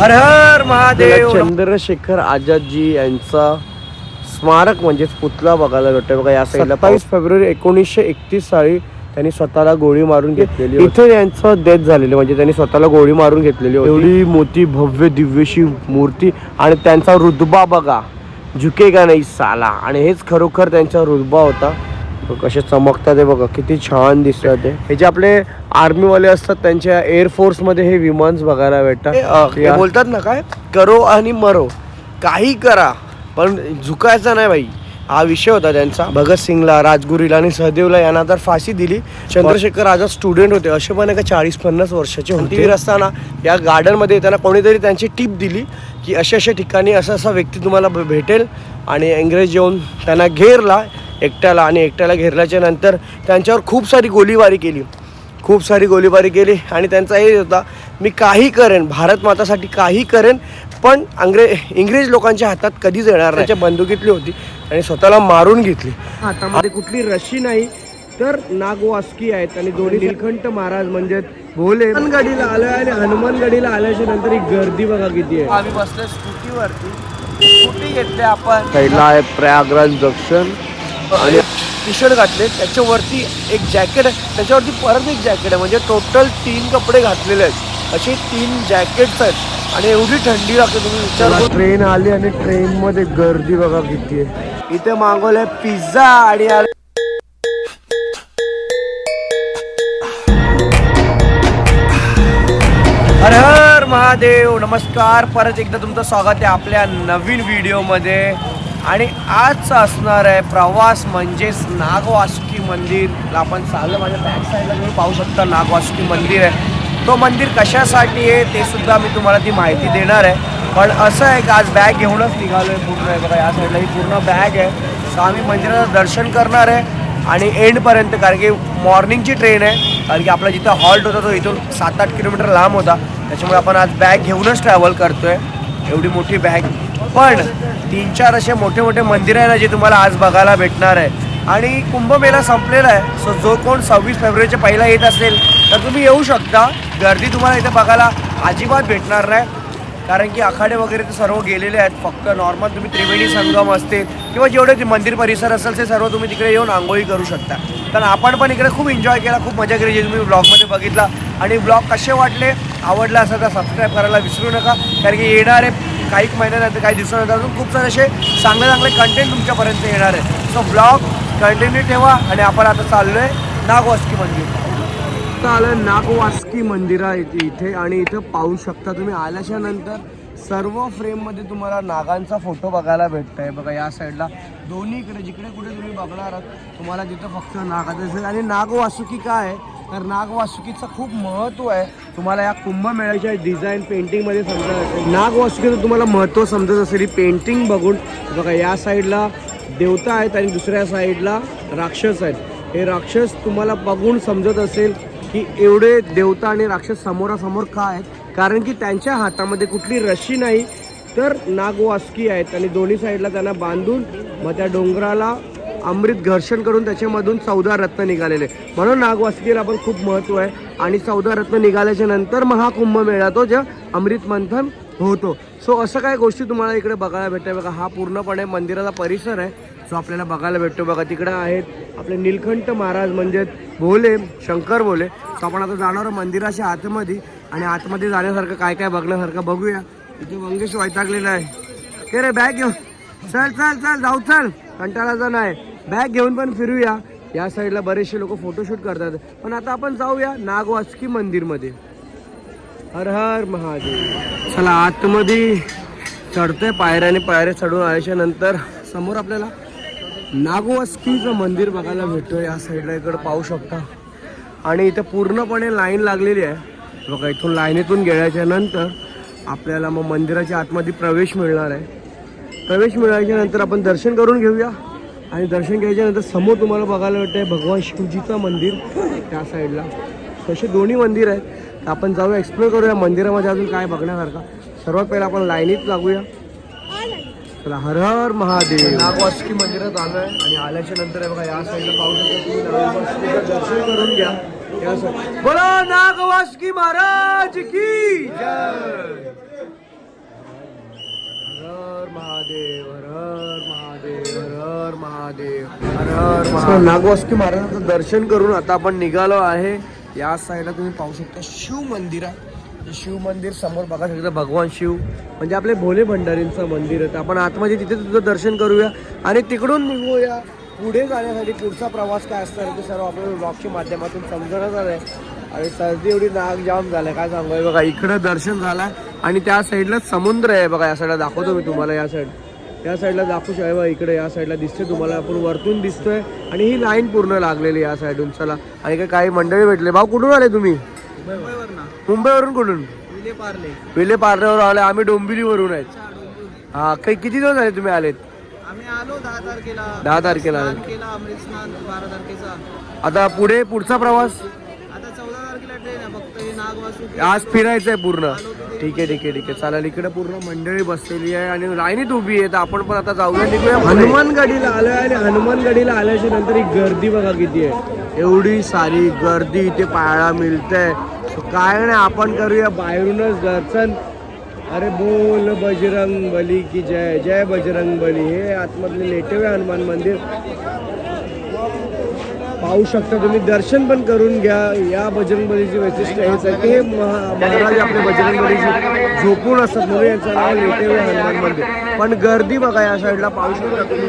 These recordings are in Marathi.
हर हर महादेव. चंद्रशेखर आझादजी यांचा स्मारक म्हणजेच पुतळा बघायला भेटतो बघा या साईडला सत्तावीस फेब्रुवारी एकोणीसशे एकतीस साली त्यांनी स्वतःला गोळी मारून घेतलेली इथे यांचं डेथ झालेली म्हणजे त्यांनी स्वतःला गोळी मारून घेतलेली एवढी मोठी भव्य दिव्यशी मूर्ती आणि त्यांचा रुतबा बघा. झुकेगा नाही साला? आणि हेच खरोखर त्यांचा रुतबा होता. तो कसे चमकतात हे बघा किती छान दिसतात ते हे जे आपले आर्मीवाले असतात त्यांच्या एअरफोर्समध्ये हे विमान्स बघायला भेटतात. बोलतात ना काय? करो आणि मरो. काही करा पण झुकायचं नाही बाई. हा विषय होता त्यांचा. भगतसिंगला राजगुरीला आणि सहदेवला यांना तर फाशी दिली. चंद्रशेखर आझाद स्टुडंट होते. असे पण एका चाळीस पन्नास वर्षाचे होते. असताना या गार्डनमध्ये येताना कोणीतरी त्यांची टीप दिली की अशा अशा ठिकाणी असा असा व्यक्ती तुम्हाला भेटेल आणि इंग्रज येऊन त्यांना घेरला एकट्याला आणि एकट्याला घेरल्याच्या नंतर त्यांच्यावर खूप सारी गोळीबारी केली. खूप सारी गोळीबारी केली आणि त्यांचा हे होता मी काही करेन भारत मातासाठी काही करेन पण अंग्रे इंग्रज लोकांच्या हातात कधीच येणार नाही. त्याच्या बंदुकीतली होती आणि स्वतःला मारून घेतली. हातामध्ये कुठली रशी नाही तर नागवास्की आहेत आणि दोन्ही निलखंठ महाराज म्हणजे भोले. हनुमानगडीला आलोय आणि हनुमानगडीला आल्याच्यानंतर ही गर्दी बघा किती आहे. आम्ही बसलोय स्कूटीवरती. स्कूटी घेतली आपण. पहिला आहे प्रयागराज जंक्शन. आणि टी शर्ट घातले त्याच्यावरती एक जॅकेट आहे त्याच्यावरती परत एक जॅकेट आहे. म्हणजे टोटल तीन कपडे घातलेले आहेत. असे तीन जॅकेट्स आहेत. आणि एवढी थंडी लागते तुम्ही विचार ट्रेन आली आणि ट्रेन मध्ये गर्दी बघा किती आहे. इथे मागवलंय पिझ्झा आणि हर हर महादेव नमस्कार. परत एकदा तुमचं स्वागत आहे आपल्या नवीन व्हिडिओमध्ये आणि आजचा असणार आहे प्रवास म्हणजेच नागवासुकी मंदिर. आपण चाललं माझ्या बॅक साईडला तुम्ही पाहू शकता नागवासुकी मंदिर आहे. तो मंदिर कशासाठी आहे ते सुद्धा मी तुम्हाला ती माहिती देणार आहे. पण असं आहे की आज बॅग घेऊनच निघालो आहे पूर्ण आहे बघा या साईडला ही पूर्ण बॅग आहे. सो आम्ही मंदिराचं दर्शन करणार आहे आणि एंडपर्यंत कारण की मॉर्निंगची ट्रेन आहे. कारण की आपला जिथं हॉल्ट होता तो इथून सात आठ किलोमीटर लांब होता. त्याच्यामुळे आपण आज बॅग घेऊनच ट्रॅव्हल करतो आहे एवढी मोठी बॅग पण तीन चार असे मोठे मोठे मंदिर आहे ना जे तुम्हाला आज बघायला भेटणार आहे. आणि कुंभमेळा संपलेला आहे. सो जो कोण सव्वीस फेब्रुवारीच्या पहिला येत असेल तर तुम्ही येऊ शकता. गर्दी तुम्हाला इथे बघायला अजिबात भेटणार नाही. कारण की आखाडे वगैरे ते सर्व गेलेले आहेत. फक्त नॉर्मल तुम्ही त्रिवेणी संगम असते किंवा जेवढे ते मंदिर परिसर असेल ते सर्व तुम्ही तिकडे येऊन आंघोळी करू शकता. कारण आपण पण इकडे खूप एन्जॉय केला. खूप मजा केली जे तुम्ही ब्लॉगमध्ये बघितला. आणि ब्लॉग कसे वाटले आवडला असेल तर सबस्क्राईब करायला विसरू नका. कारण की येणारे काही महिन्यानंतर काही दिवसानंतर अजून खूप सारे असे चांगले चांगले कंटेंट तुमच्यापर्यंत येणार आहे. सो ब्लॉग कंटिन्यू ठेवा आणि आपण आता चाललोय नागवास्की मंदिर. आता आलं नागवास्की मंदिर आहे इथे- इथे आणि इथं पाहू शकता तुम्ही. आल्याच्यानंतर सर्व फ्रेममध्ये तुम्हाला नागांचा फोटो बघायला भेटतंय. बघा या साईडला दोन्हीकडे जिकडे कुठे तुम्ही बघणार आहात तुम्हाला तिथं फक्त नागाचं दिसेल. आणि नागवासुकी काय आहे? तर नागवासुकीचं खूप महत्त्व आहे. तुम्हाला या कुंभमेळ्याच्या डिझाईन पेंटिंगमध्ये समजत असेल. नागवासुकीचं तुम्हाला महत्त्व समजत असेल. ही पेंटिंग बघून बघा या साईडला देवता आहेत आणि दुसऱ्या साईडला राक्षस आहेत. हे राक्षस तुम्हाला बघून समजत असेल की एवढे देवता आणि राक्षस समोरासमोर का आहेत? कारण की त्यांच्या हातामध्ये कुठली रशी नाही तर नागवासकी आहेत. आणि दोन्ही साईडला त्यांना बांधून मग त्या डोंगराला अमृत घर्षण करून त्याच्यामधून चौदा रत्न निघालेले. म्हणून नागवासकीला पण खूप महत्त्व आहे. आणि चौदा रत्न निघाल्याच्या नंतर महाकुंभ मेळा तो जे अमृत मंथन होतो. सो असं काय गोष्टी तुम्हाला इकडे बघायला भेटते बघा हा पूर्णपणे मंदिराचा परिसर आहे. जो आपल्याला बघायला भेटतो. बघा तिकडे आहेत आपले नीलकंठ महाराज म्हणजे भोले शंकर भोले. सो आपण आता जाणार मंदिराच्या आतमध्ये. आणि आतमध्ये जाण्यासारखं काय काय बघण्यासारखं बघूया. इथे मंगेश वैतागलेला आहे. ते रे बॅग घेऊन. चल चल चल जाऊ चल. कंटाळाचा नाही. बॅग घेऊन पण फिरूया. या साईडला बरेचसे लोक फोटोशूट करतात. पण आता आपण जाऊया नागवासकी मंदिरमध्ये. हर हर महादेव. चला आतमध्ये चढतोय. पायऱ्याने पायऱ्या चढून आल्याच्यानंतर समोर आपल्याला नागवासकीचं मंदिर बघायला भेटतोय. या साईडला इकडं पाहू शकता. आणि इथं पूर्णपणे लाईन लागलेली आहे. बघा इथून लाईनीतून गेल्याच्यानंतर आपल्याला मग मंदिराच्या आतमध्ये प्रवेश मिळणार आहे. प्रवेश मिळाल्याच्या नंतर आपण दर्शन करून घेऊया. आणि दर्शन घ्यायच्या नंतर समोर तुम्हाला बघायला वाटतंय भगवान शिवजीचं मंदिर त्या साईडला. तसे दोन्ही मंदिर आहेत. तर आपण जाऊया एक्सप्लोर करूया मंदिरामध्ये अजून काय बघण्यासारखं. सर्वात पहिला आपण लाईनीत लागूया. चला हर हर महादेव. नागवासकी मंदिरात आलो आहे आणि आल्याच्यानंतर बघा या साईडला पाहू शकता दर्शन करून घ्या. या बोला नागवासकी महाराज की जय! नागवास्की महादेव महादेव महादेव महाराजांचं दर्शन करून आता आपण निघालो आहे. या साईडला तुम्ही पाहू शकता शिव मंदिर आहे. शिव मंदिर समोर बघा शकता भगवान शिव म्हणजे आपले भोले भंडारींचं मंदिर आहे. आपण आतमध्ये तिथे तुझं दर्शन करूया आणि तिकडून निघूया. पुढे जाण्यासाठी पुढचा प्रवास काय असणार ते सर्व आपल्याला ब्लॉगच्या माध्यमातून समजणार आहे. आणि सर्दी एवढी नाग जाम झालं काय सांगू बघा इकडं दर्शन झालं आहे. आणि त्या साईडला समुद्र आहे बघा या साईडला दाखवतो मी तुम्हाला या साईड. या साईडला दाखवू शकतो इकडे या साईडला दिसते तुम्हाला आपण वरतून दिसतोय आणि ही लाईन पूर्ण लागलेली या साईडून चला आणि काय काही मंडळी भेटले. भाऊ कुठून आले तुम्ही? मुंबईवरून. कुठून? विले पार्ल्यावर आले. आम्ही डोंबिवलीवरून आहेत. हा काही किती दिवस झाले तुम्ही आलेत? दहा तारखेला. आता पुढे पुढचा प्रवास? तारखेला ट्रेन आहे आज पूर्ण. ठीक आहे ठीक आहे ठीक आहे. चालेल इकडे पूर्ण मंडळी बसलेली आहे आणि लाईनीत उभी आहे तर आपण पण आता जाऊया निघूया हनुमानगडीला आलोय आणि हनुमानगडीला आल्याच्यानंतर ही गर्दी बघा किती आहे. एवढी सारी गर्दी इथे पाहायला मिळते काय नाही आपण करूया बाहेरूनच दर्शन. अरे बोल बजरंग बली की जय जय बजरंग बली हे आतमधले लेटेवे हनुमान मंदिर. पाहू शकता तुम्ही दर्शन पण करून घ्या. या बजरंगबलीची वैशिष्ट्य हेच आहे ते महा- महाराज आपले बजरंगबलीची झोपून असतात म्हणून यांचं नाव येते हनुमान मंदिर पण गर्दी बघा या साईडला पाहू शकता तुम्ही.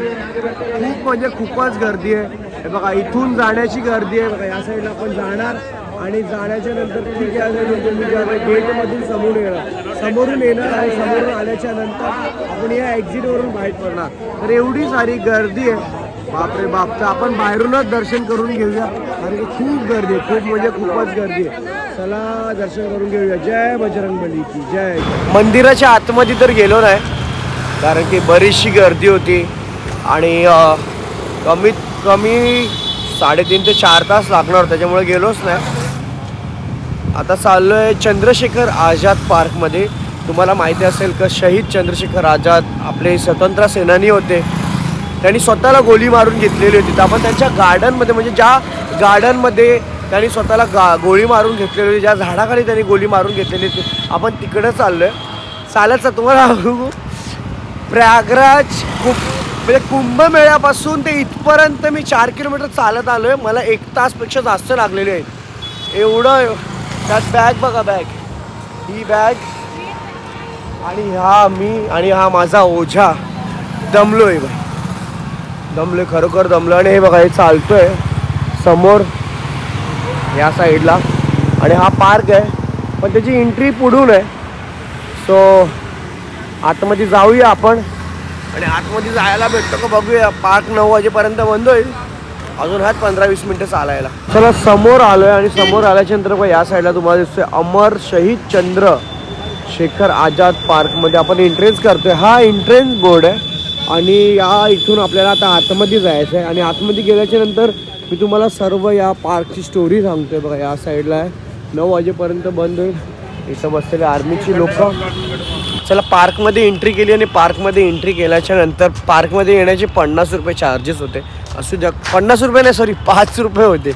खूप म्हणजे खूपच गर्दी आहे. बघा इथून जाण्याची गर्दी आहे. बघा या साईडला आपण जाणार आणि जाण्याच्या नंतर ठीक आहे तुम्ही गेटमधून समोर येणार. समोरून येणार आणि समोरून आल्याच्यानंतर आपण या एक्झिटवरून बाहेर पडणार. तर एवढी सारी गर्दी आहे. बापरे बाप तर आपण बाहेरूनच दर्शन करून घेऊया. कारण की खूप गर्दी आहे खूप म्हणजे खूपच गर्दी आहे. चला दर्शन करून घेऊया. जय बजरंग की जय. मंदिराच्या आतमध्ये तर गेलो नाही कारण की बरीचशी गर्दी होती. आणि कमीत कमी साडेतीन ते चार तास लागणार त्याच्यामुळे गेलोच नाही. आता चाललो आहे चंद्रशेखर आझाद पार्कमध्ये. तुम्हाला माहिती असेल का शहीद चंद्रशेखर आझाद आपले स्वतंत्र सेनानी होते. त्यांनी स्वतःला गोली मारून घेतलेली होती. तर आपण त्यांच्या गार्डनमध्ये म्हणजे ज्या गार्डनमध्ये त्यांनी स्वतःला गा गोळी मारून घेतलेली होती ज्या झाडाखाली त्यांनी गोली मारून घेतलेली होती आपण तिकडं चाललो आहे चालायचं तुम्हाला प्रयागराज खूप म्हणजे कुंभमेळ्यापासून ते इथपर्यंत मी चार किलोमीटर चालत आलो आहे मला एक तासपेक्षा जास्त लागलेले आहेत. एवढं त्यात बॅग बघा बॅग ही बॅग आणि हा मी आणि हा माझा ओझा दमलो आहे दमले खरोखर दमलं. आणि हे बघा हे चालतोय समोर या साईडला. आणि हा पार्क आहे पण त्याची एंट्री पुढून आहे. सो आतमध्ये जाऊया आपण. आणि आतमध्ये जायला भेटतो का बघूया. पार्क नऊ वाजेपर्यंत बंद होईल. अजून ह्यात पंधरा वीस मिनटं चालायला. चला समोर आलोय आणि समोर आल्याच्यानंतर बघा या साईडला तुम्हाला दिसतोय अमर शहीद चंद्र शेखर आझाद पार्कमध्ये आपण एंट्रेन्स करतोय. हा एंट्रेन्स बोर्ड आहे. आणि या इथून आपल्याला आता आतमध्ये जायचं आहे आणि आतमध्ये गेल्याच्यानंतर मी तुम्हाला सर्व या पार्कची स्टोरी सांगतोय बघा या साईडला आहे. नऊ वाजेपर्यंत बंद होईल. इथं बसलेले आर्मीची लोक. चला पार्कमध्ये एंट्री केली आणि पार्कमध्ये एंट्री केल्याच्यानंतर पार्कमध्ये येण्याचे पन्नास रुपये चार्जेस होते. असू द्या पन्नास रुपये नाही सॉरी पाच रुपये होते.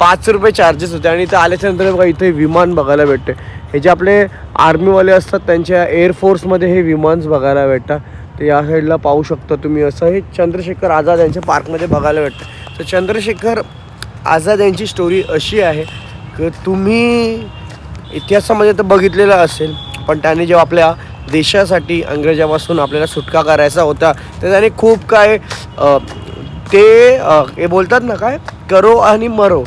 पाच रुपये चार्जेस होते. आणि इथं आल्याच्यानंतर बघा इथे विमान बघायला भेटते हे जे आपले आर्मीवाले असतात त्यांच्या एअरफोर्समध्ये हे विमान्स बघायला भेटतात. तर या साईडला पाहू शकता तुम्ही असं. हे चंद्रशेखर आझाद यांच्या पार्कमध्ये बघायला भेटतं. तर चंद्रशेखर आझाद यांची स्टोरी अशी आहे की तुम्ही इतिहासामध्ये तर बघितलेलं असेल पण त्याने जेव्हा आपल्या देशासाठी अंग्रेजापासून आपल्याला सुटका करायचा होता तर त्याने खूप काय ते हे बोलतात ना काय करो आणि मरो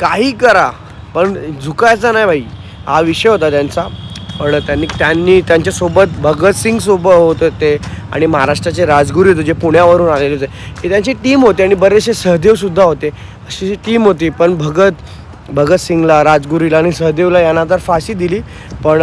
काही करा पण झुकायचं नाही बाई. हा विषय होता त्यांचा. पण त्यांनी त्यांनी त्यांच्यासोबत भगतसिंग सोबत होते आणि महाराष्ट्राचे राजगुरू होते जे पुण्यावरून आलेले होते. हे त्यांची टीम होती आणि बरेचसे सहदेवसुद्धा होते. अशी जी टीम होती पण भगत भगतसिंगला राजगुरूला आणि सहदेवला यांना तर फाशी दिली. पण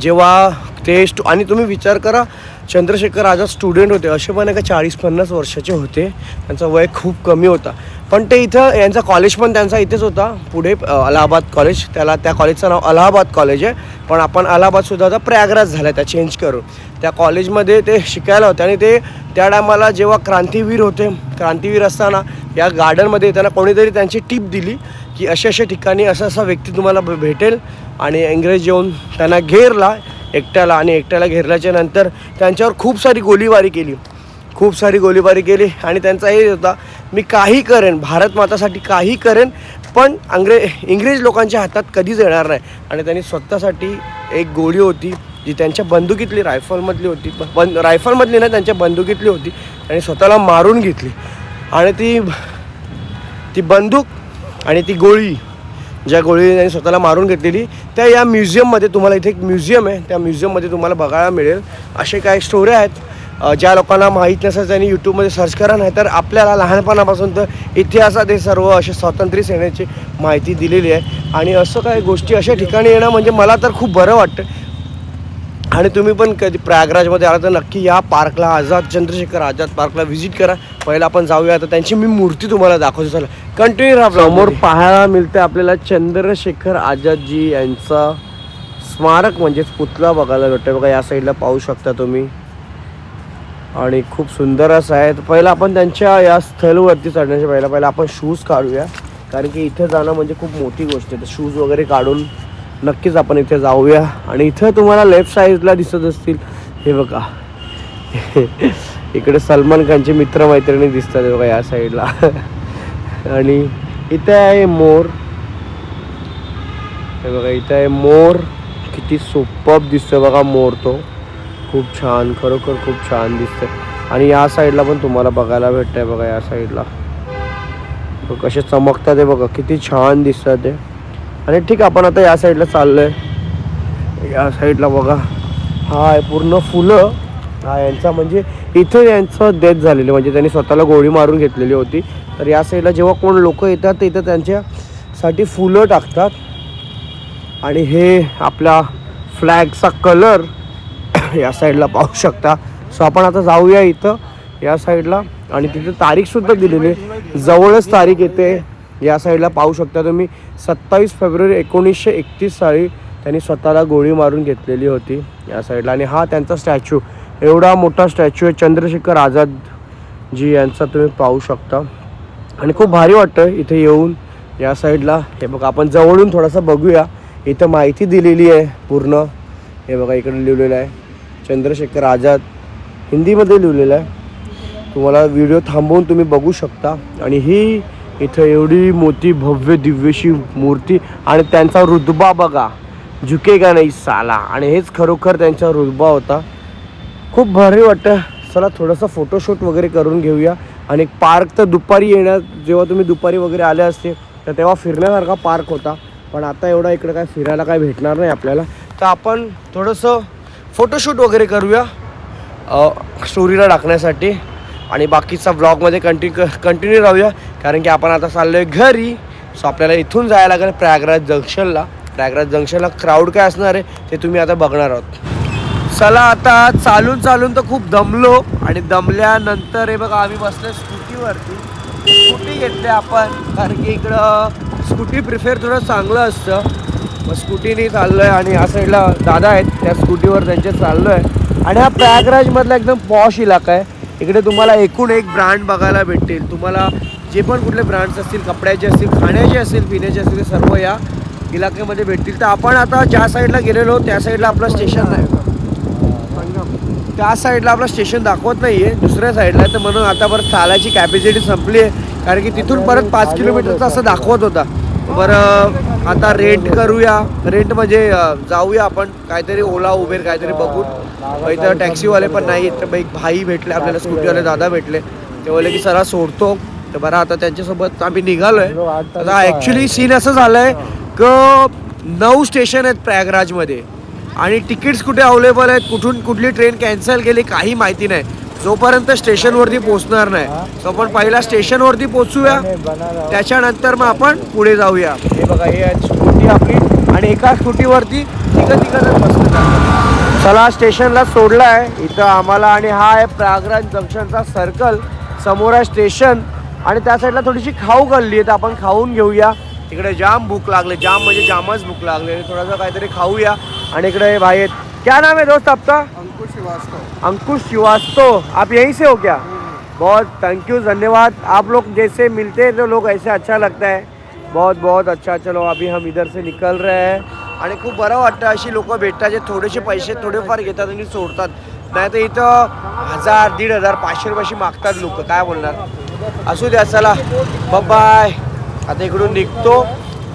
जेव्हा ते स्टू आणि तुम्ही विचार करा चंद्रशेखर आझाद स्टुडंट होते. असे पण एका चाळीस पन्नास वर्षाचे होते. त्यांचा वय खूप कमी होता. पण ते इथं यांचा कॉलेज पण त्यांचा इथेच होता. पुढे अलाहाबाद कॉलेज त्याला त्या कॉलेजचं नाव अलाहाबाद कॉलेज आहे. पण आपण अलाहाबादसुद्धा आता प्रयागराज झाला त्या चेंज करून. त्या कॉलेजमध्ये ते शिकायला होते आणि ते त्या टायमाला जेव्हा क्रांतीवीर होते क्रांतीवीर असताना या गार्डनमध्ये येताना कोणीतरी त्यांची टीप दिली की अशा अशा ठिकाणी असा असा व्यक्ती तुम्हाला भेटेल आणि इंग्रज येऊन त्यांना घेरला एकट्याला आणि एकट्याला घेरल्याच्या नंतर त्यांच्यावर खूप सारी गोळीबारी केली. खूप सारी गोळीबारी केली आणि त्यांचा हे होता मी काही करेन भारत मातासाठी काही करेन पण अंग्रे इंग्रज लोकांच्या हातात कधीच येणार नाही. आणि त्यांनी स्वतःसाठी एक गोळी होती जी त्यांच्या बंदुकीतली रायफलमधली होती. बन रायफलमधली नाही त्यांच्या बंदुकीतली होती. त्यांनी स्वतःला मारून घेतली. आणि ती ती बंदूक आणि ती गोळी ज्या गोळीने त्यांनी स्वतःला मारून घेतलेली त्या या म्युझियममध्ये तुम्हाला इथे एक म्युझियम आहे. त्या म्युझियममध्ये तुम्हाला बघायला मिळेल. असे काही स्टोऱ्या आहेत. ज्या लोकांना माहीत नसेल त्यांनी यूट्यूबमध्ये सर्च करा नाही तर आपल्याला लहानपणापासून तर इतिहासात हे सर्व असे स्वातंत्र्य सेनेची माहिती दिलेली आहे. आणि असं काही गोष्टी अशा ठिकाणी येणं म्हणजे मला तर खूप बरं वाटतं. आणि तुम्ही पण कधी प्रयागराजमध्ये आला तर नक्की या पार्कला आझाद चंद्रशेखर आझाद पार्कला व्हिजिट करा. पहिला आपण जाऊया तर त्यांची मी मूर्ती तुम्हाला दाखवतो. चला कंटिन्यू राहा समोर पाहायला मिळते आपल्याला चंद्रशेखर आझादजी यांचा स्मारक म्हणजेच पुतळा बघायला भेटतो बघा या साईडला पाहू शकता तुम्ही. आणि खूप सुंदर असं आहे. तर पहिलं आपण त्यांच्या या स्थलवरती चढण्याच्या पहिला पहिला आपण शूज काढूया. कारण की इथे जाणं म्हणजे खूप मोठी गोष्ट आहे. तर शूज वगैरे काढून नक्कीच आपण इथे जाऊया. आणि इथं तुम्हाला लेफ्ट साईडला दिसत असतील. हे बघा. इकडे सलमान खानचे मित्रमैत्रिणी दिसतात बघा या साईडला आणि इथे आहे मोर. हे बघा इथं आहे मोर. किती सोपप दिसतोय बघा मोर तो. खूप छान खरोखर खूप छान दिसतंय. आणि या साईडला पण तुम्हाला बघायला भेटतंय बघा या साईडला कसे चमकतात ते बघा किती छान दिसतात ते. आणि ठीक आपण आता या साईडला चाललोय. या साईडला बघा. हा आहे पूर्ण फुलं. हा यांचा म्हणजे इथं यांचं डेथ झालेली म्हणजे त्यांनी स्वतःला गोळी मारून घेतलेली होती. तर या साईडला जेव्हा कोण लोक येतात तर इथं त्यांच्यासाठी फुलं टाकतात. आणि हे आपला फ्लॅगचा कलर या साईडला पाहू शकता. सो आपण आता जाऊया इथं या साईडला. आणि तिथे तारीखसुद्धा दिलेली आहे. जवळच तारीख येते. या साईडला पाहू शकता तुम्ही सत्तावीस फेब्रुवारी एकोणीसशे एकतीस साली त्यांनी स्वतःला गोळी मारून घेतलेली होती या साईडला. आणि हा त्यांचा स्टॅच्यू एवढा मोठा स्टॅच्यू आहे चंद्रशेखर आझाद जी यांचा तुम्ही पाहू शकता. आणि खूप भारी वाटतं इथे येऊन या साईडला. हे बघा आपण जवळून थोडंसं बघूया. इथं माहिती दिलेली आहे पूर्ण. हे बघा इकडे लिहिलेलं आहे. चंद्रशेखर आझाद हिंदीमध्ये लिहिलेलं आहे. तुम्हाला व्हिडिओ थांबवून तुम्ही बघू शकता. आणि ही इथं एवढी मोठी भव्य दिव्यशी मूर्ती आणि त्यांचा रुतबा बघा. झुकेगा नाही साला? आणि हेच खरोखर त्यांचा रुतबा होता. खूप भारी वाटतं चला थोडंसं फोटोशूट वगैरे करून घेऊया. आणि पार्क तर दुपारी येण्यात जेव्हा तुम्ही दुपारी वगैरे आले असते तर तेव्हा फिरण्यासारखा पार्क होता. पण आता एवढा इकडं काय फिरायला काय भेटणार नाही आपल्याला. तर आपण थोडंसं फोटोशूट वगैरे करूया. स्टोरीला टाकण्यासाठी. आणि बाकीचा ब्लॉगमध्ये कंटिन्यू कंटिन्यू राहूया. कारण की आपण आता चाललो आहे घरी. सो आपल्याला इथून जायला लागेल प्रयागराज जंक्शनला. प्रयागराज जंक्शनला क्राऊड काय असणार आहे ते तुम्ही आता बघणार आहोत. चला आता चालून चालून तर खूप दमलो. आणि दमल्यानंतर हे बघा आम्ही बसलो स्कूटीवरती. स्कूटी घेतली आपण. कारण की इकडं स्कूटी प्रिफेअर थोडं चांगलं असतं. मग स्कूटीने चाललो आहे आणि या साईडला दादा आहेत. त्या स्कूटीवर त्यांचे चाललो आहे आणि हा प्रयागराजमधला एकदम पॉश इलाका आहे. इकडे तुम्हाला एकूण एक ब्रँड बघायला भेटतील. तुम्हाला जे पण कुठले ब्रँड्स असतील कपड्याचे असतील खाण्याचे असतील पिण्याचे असतील ते सर्व या इलाक्यामध्ये भेटतील. तर आपण आता ज्या साईडला गेलेलो त्या साईडला आपलं स्टेशन आहे त्या साईडला आपलं स्टेशन दाखवत नाही आहे दुसऱ्या साईडला आहे. तर म्हणून आता परत चालायची कॅपॅसिटी संपली आहे कारण की तिथून परत पाच किलोमीटरचं असं दाखवत होता. बरं आता रेंट करूया. रेंट म्हणजे जाऊया आपण. काहीतरी ओला उबेर काहीतरी बघून. इथं टॅक्सीवाले पण नाही तर एक भाई भेटले आपल्याला स्कूटीवाले दादा भेटले. ते बोलले की सरा सोडतो. तर बरं आता त्यांच्यासोबत आम्ही निघालोय. आता ॲक्च्युली सीन असं झालंय क नऊ स्टेशन आहेत प्रयागराजमध्ये. आणि तिकीट्स कुठे अवेलेबल आहेत? कुठून कुठली ट्रेन कॅन्सल केली? काही माहिती नाही. जोपर्यंत स्टेशनवरती पोहोचणार नाही. सो आपण पहिला स्टेशनवरती पोहोचूया. त्याच्यानंतर मग आपण पुढे जाऊया. हे बघा हे स्कूटी आपली. आणि एका स्कूटीवरती तिघं तिघं जण बसलेत चला स्टेशनला सोडला आहे. इथं आम्हाला आणि हा आहे प्रयागराज जंक्शनचा सर्कल समोर आहे स्टेशन आणि त्या साईडला थोडीशी खाऊ गल्ली आहे. तर आपण खाऊन घेऊया. इकडे जाम भूक लागले. जाम म्हणजे जामच भूक लागले. थोडासा काहीतरी खाऊया. आणि इकडे भाई आहेत. क्या नाम है दोस्त आपका? अंकुश श्रीवास्तव। अंकुश श्रीवास्तव। आप यहीं से हो क्या? बहुत थैंक यू धन्यवाद। आप लोग जैसे मिलते हैं तो लोग ऐसे अच्छा लगता है। बहुत बहुत अच्छा। चलो अभी हम इधर से निकल रहे हैं। आणि खूप बरं वाटतं अशी लोक भेटतात जे थोडेसे पैसे थोडेफार घेतात आणि सोडतात. नाही तर इथं हजार दीड हजार पाचशे रुपयाशी मागतात लोक. काय बोलणार? असू द्या चला. बाय आता इकडून निघतो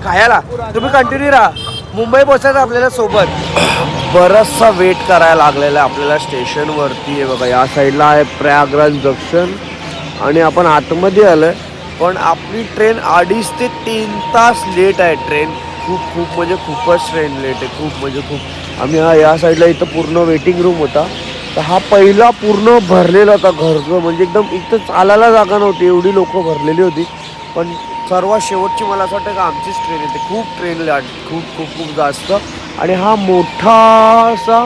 खायला. तुम्ही कंटिन्यू राहा. मुंबई पोचायचं आपल्याला सोबत. बराचसा वेट करायला लागलेला आहे आपल्याला स्टेशनवरती आहे बघा या साईडला आहे प्रयागराज जंक्शन आणि आपण आतमध्ये आलोय. पण आपली ट्रेन अडीच ते तीन तास लेट आहे. ट्रेन खूप खूप म्हणजे खूपच ट्रेन लेट आहे. खूप म्हणजे खूप. आम्ही हा या साईडला इथं पूर्ण वेटिंग रूम होता. तर हा पहिला पूर्ण भरलेला होता घरचं म्हणजे एकदम इथं चालायला जागा नव्हती. एवढी लोक भरलेली होती. पण सर्वात शेवटची मला असं वाटतं का आमचीच ट्रेन येते. खूप ट्रेन लाट खूप खूप खूप जास्त. आणि हा मोठासा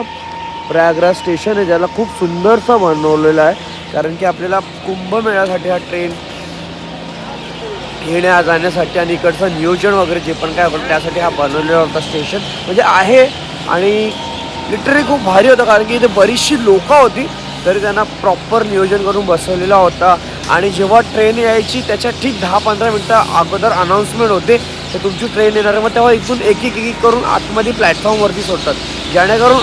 प्रयागराज स्टेशन आहे ज्याला खूप सुंदरसा बनवलेला आहे. कारण की आपल्याला कुंभमेळ्यासाठी हा ट्रेन येण्या जाण्यासाठी आणि इकडचं नियोजन वगैरे जे पण काय होतं त्यासाठी हा बनवलेला होता स्टेशन म्हणजे आहे आणि लिटरली खूप भारी होतं कारण की इथे बरीचशी लोकं होती तरी त्यांना प्रॉपर नियोजन करून बसवलेला होता. आणि जेव्हा ट्रेन यायची त्याच्या ठीक दहा पंधरा मिनटं अगोदर अनाऊन्समेंट होते. तर तुमची ट्रेन येणार मग तेव्हा इथून एक एक एक करून आतमध्ये प्लॅटफॉर्मवरती सोडतात. जेणेकरून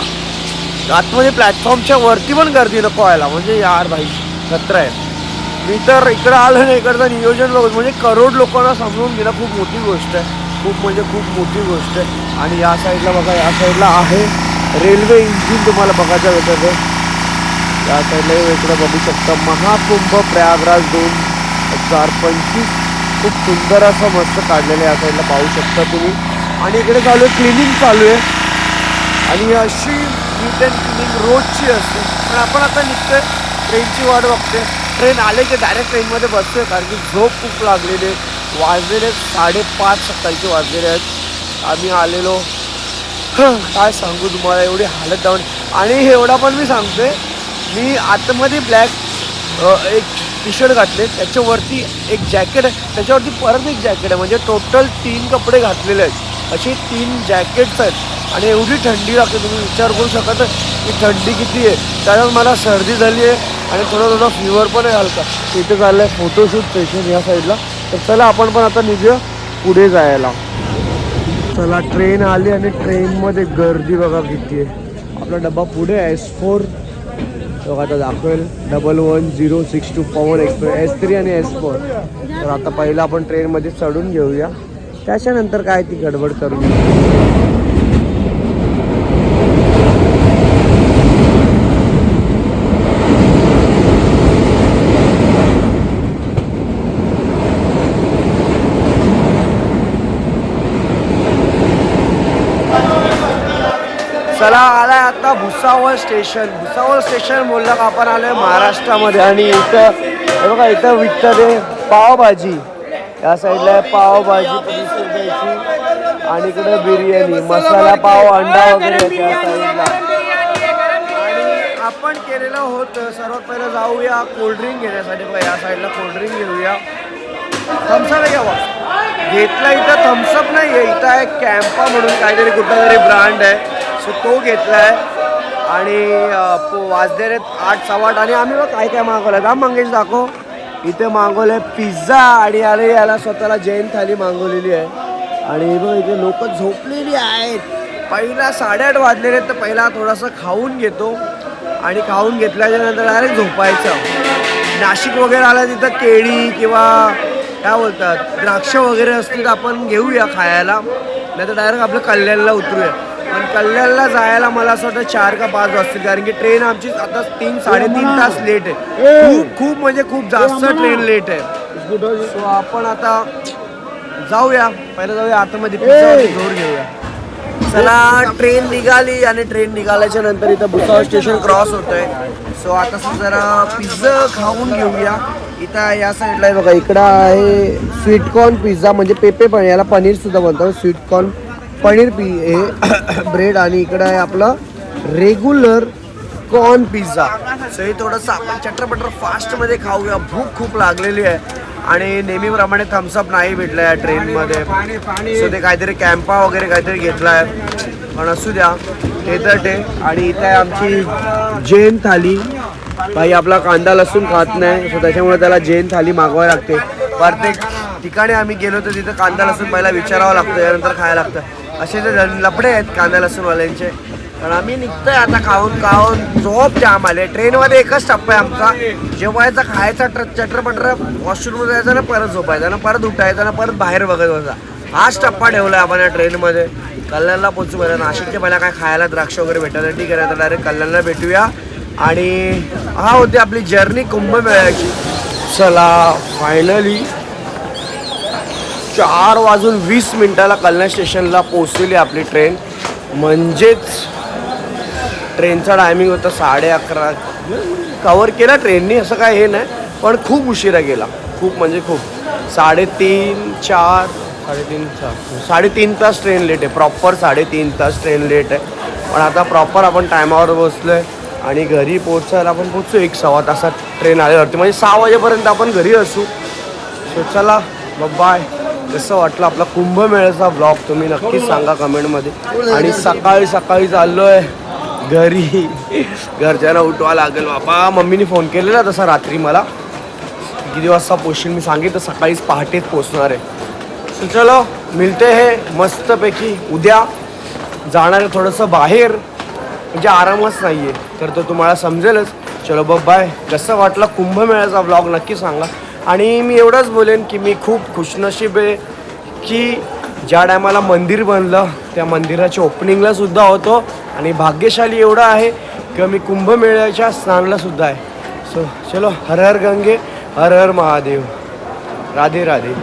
आतमध्ये प्लॅटफॉर्मच्या वरती पण गर्दी नको व्हायला. म्हणजे यार भाई खत्र आहे. मी तर इकडं आलो ना इकडचं नियोजन बघून. म्हणजे करोड लोकांना समजून घेणं खूप मोठी गोष्ट आहे. खूप म्हणजे खूप मोठी गोष्ट आहे. आणि या साईडला बघा या साईडला आहे. रेल्वे इंजिन तुम्हाला बघायचं भेटत आहे. या साईडला बघू शकता. महाकुंभ प्रयागराज दोन हजार पंचवीस. खूप सुंदर असं मस्त काढलेलं आहे. या साईडला पाहू शकता तुम्ही. आणि इकडे चालू आहे क्लिनिंग चालू आहे. आणि अशी नीट अँड क्लिनिंग रोजची असते. पण आपण आता निघतोय ट्रेनची वाट बघते ट्रेन आले की डायरेक्ट ट्रेनमध्ये बसतोय कारण की झोप खूप लागलेली आहे. वाजलेले साडेपाच सकाळचे वाजलेले आहेत. आम्ही आलेलो. काय सांगू तुम्हाला एवढी हालत जाऊन. आणि एवढा पण मी सांगतोय मी आतमध्ये ब्लॅक एक टी शर्ट घातले. त्याच्यावरती एक जॅकेट आहे त्याच्यावरती परत एक जॅकेट आहे. म्हणजे टोटल तीन कपडे घातलेले आहेत. असे तीन जॅकेट्स आहेत. आणि एवढी थंडी लागते तुम्ही विचार करू शकत की थंडी किती आहे. त्याच्यात मला सर्दी झाली आहे आणि थोडा थोडा फिवर पण आहे हलका. तिथं झालं आहे फोटोशूट सेशन या साईडला तर चला आपण पण आता निघूया पुढे जायला. चला ट्रेन आली आणि ट्रेनमध्ये गर्दी बघा किती आहे. आपला डबा पुढे एस फोर तो आता दाखवेल. Double one zero six two Pawan express S three आणि एस फोर तर आता पहिला आपण ट्रेनमध्ये चढून घेऊया. त्याच्यानंतर काय ती गडबड करून चला आलाय आता भुसावळ स्टेशन भुसावळ स्टेशन बोललं का आपण आलोय महाराष्ट्रामध्ये. आणि इथं हे बघा इथं विकतात आहे पावभाजी. या साईडला आहे पावभाजी वीस रुपयाची आणि इकडे बिर्याणी मसाला पाव अंडा वगैरे त्या साईडला. आणि आपण केलेलं होतं सर्वात पहिलं जाऊया कोल्ड्रिंक घेण्यासाठी. बघा या साईडला कोल्ड्रिंक घेऊया. थम्सअप घ्यावा घेतला इथं थम्सअप नाही आहे इथं आहे कॅम्पा म्हणून काहीतरी कुठला तरी ब्रँड आहे. सो तो घेतला आहे आणि अं, वाजलेले आहेत आठ सव्वा आठ आणि आम्ही बघ काय काय मागवलं. का मंगेश दाखव. इथे मागवलं आहे पिझ्झा आणि अरे याला स्वतःला जैन थाली मागवलेली आहे. आणि बघ इथे लोक झोपलेली आहेत. पहिला साडेआठ वाजलेले आहेत तर पहिला थोडंसं खाऊन घेतो. आणि खाऊन घेतल्याच्या नंतर डायरेक्ट झोपायचं. नाशिक वगैरे आला तिथं केळी किंवा काय बोलतात द्राक्ष वगैरे असतील तर आपण घेऊया खायला. नाही तर डायरेक्ट आपलं कल्याणला उतरूया. पण कल्याणला जायला मला असं वाटतं चार का पाच वाजतील कारण की ट्रेन आमची आता तीन साडेतीन तास लेट आहे. खूप खूप म्हणजे खूप जास्त ट्रेन लेट आहे. सो आपण आता जाऊया. पहिलं जाऊया आतमध्ये जोर घेऊया. चला ट्रेन निघाली आणि ट्रेन निघाल्याच्या नंतर इथं भुसावळ स्टेशन क्रॉस होतंय. सो आता जरा पिझ्झा खाऊन घेऊया. इथं या साईडला आहे बघा इकडं आहे स्वीटकॉर्न पिझ्झा म्हणजे पेपे पण याला पनीर सुद्धा म्हणतात स्वीटकॉर्न पनीर पी हे ब्रेड आणि इकडं आहे आपलं रेग्युलर कॉर्न पिझ्झा सो हे थोडंसं आपण चटरपटर फास्टमध्ये खाऊया. भूक खूप लागलेली आहे. आणि नेहमीप्रमाणे थम्सअप नाही भेटलं या ट्रेनमध्ये सो ते काहीतरी कॅम्पा वगैरे काहीतरी घेतला आहे पण असू द्या. ते तर ते. आणि इथे आहे आमची जैन थाली. भाई आपला कांदा लसूण खात नाही. सो त्याच्यामुळे त्याला जैन थाली मागवावी लागते. प्रत्येक ठिकाणी आम्ही गेलो तर तिथं कांदा लसूण पहिला विचारावं लागतं. यानंतर खायला लागतं. असे जे लफडे आहेत कांदा लसूणवाल्यांचे. तर आम्ही निघतोय आता खाऊन खाऊन. झोप जाम आले. ट्रेनमध्ये एकच टप्पा आहे आमचा. जेवायचा खायचा ट्र चटरपटर वॉशरूममध्ये जायचं ना परत झोपायचं ना परत उठायचं ना परत बाहेर बघत होता हाच टप्पा ठेवला आपण या ट्रेनमध्ये. कल्याणला पोचू बरं. नाशिकच्या पहिला काय खायला द्राक्ष वगैरे भेटायला ठीक आहे आता डायरेक्ट कल्याणला भेटूया. आणि हा होती आपली जर्नी कुंभमेळ्याची. चला फायनली चार वाजून वीस मिनिटाला कल्याण स्टेशनला पोचलेली आपली ट्रेन. म्हणजेच ट्रेनचा टायमिंग होता साडे अकरा. कवर केला ट्रेननी असं काय हे नाही पण खूप उशिरा गेला. खूप म्हणजे खूप. साडेतीन चार. साडेतीन चार. साडेतीन तास ट्रेन लेट आहे. प्रॉपर साडेतीन तास ट्रेन लेट आहे. पण आता प्रॉपर आपण टायमावर बसलो आहे आणि घरी पोचायला आपण पोचू एक सव्वा तासात ट्रेन आल्यावरती. म्हणजे सहा वाजेपर्यंत आपण घरी असू. सो चला बाय कसं वाटलं आपला कुंभमेळ्याचा ब्लॉग तुम्ही नक्कीच सांगा कमेंटमध्ये. आणि सकाळी सकाळी चाललो आहे घरी. घरच्यांना उठवा लागेल. बाबा मम्मीने फोन केलेला तसा रात्री मला. किती वाजता पोचशील मी सांगितलं सकाळीच पहाटेच पोचणार आहे. सो चलो मिळते हे मस्तपैकी. उद्या जाणार आहे थोडंसं बाहेर. म्हणजे आरामच नाही आहे तर तो तुम्हाला समजेलच. चलो बाय कसं वाटलं कुंभमेळ्याचा ब्लॉग नक्की सांगा. आणि मी एवढंच बोलेन की मी खूप खुशनशीब आहे की ज्या टायमाला मंदिर बनलं त्या मंदिराच्या ओपनिंगला सुद्धा होतो आणि भाग्यशाली एवढं आहे की मी कुंभमेळ्याच्या स्नानला सुद्धा आहे. सो चलो हर हर गंगे हर हर महादेव. राधे राधे.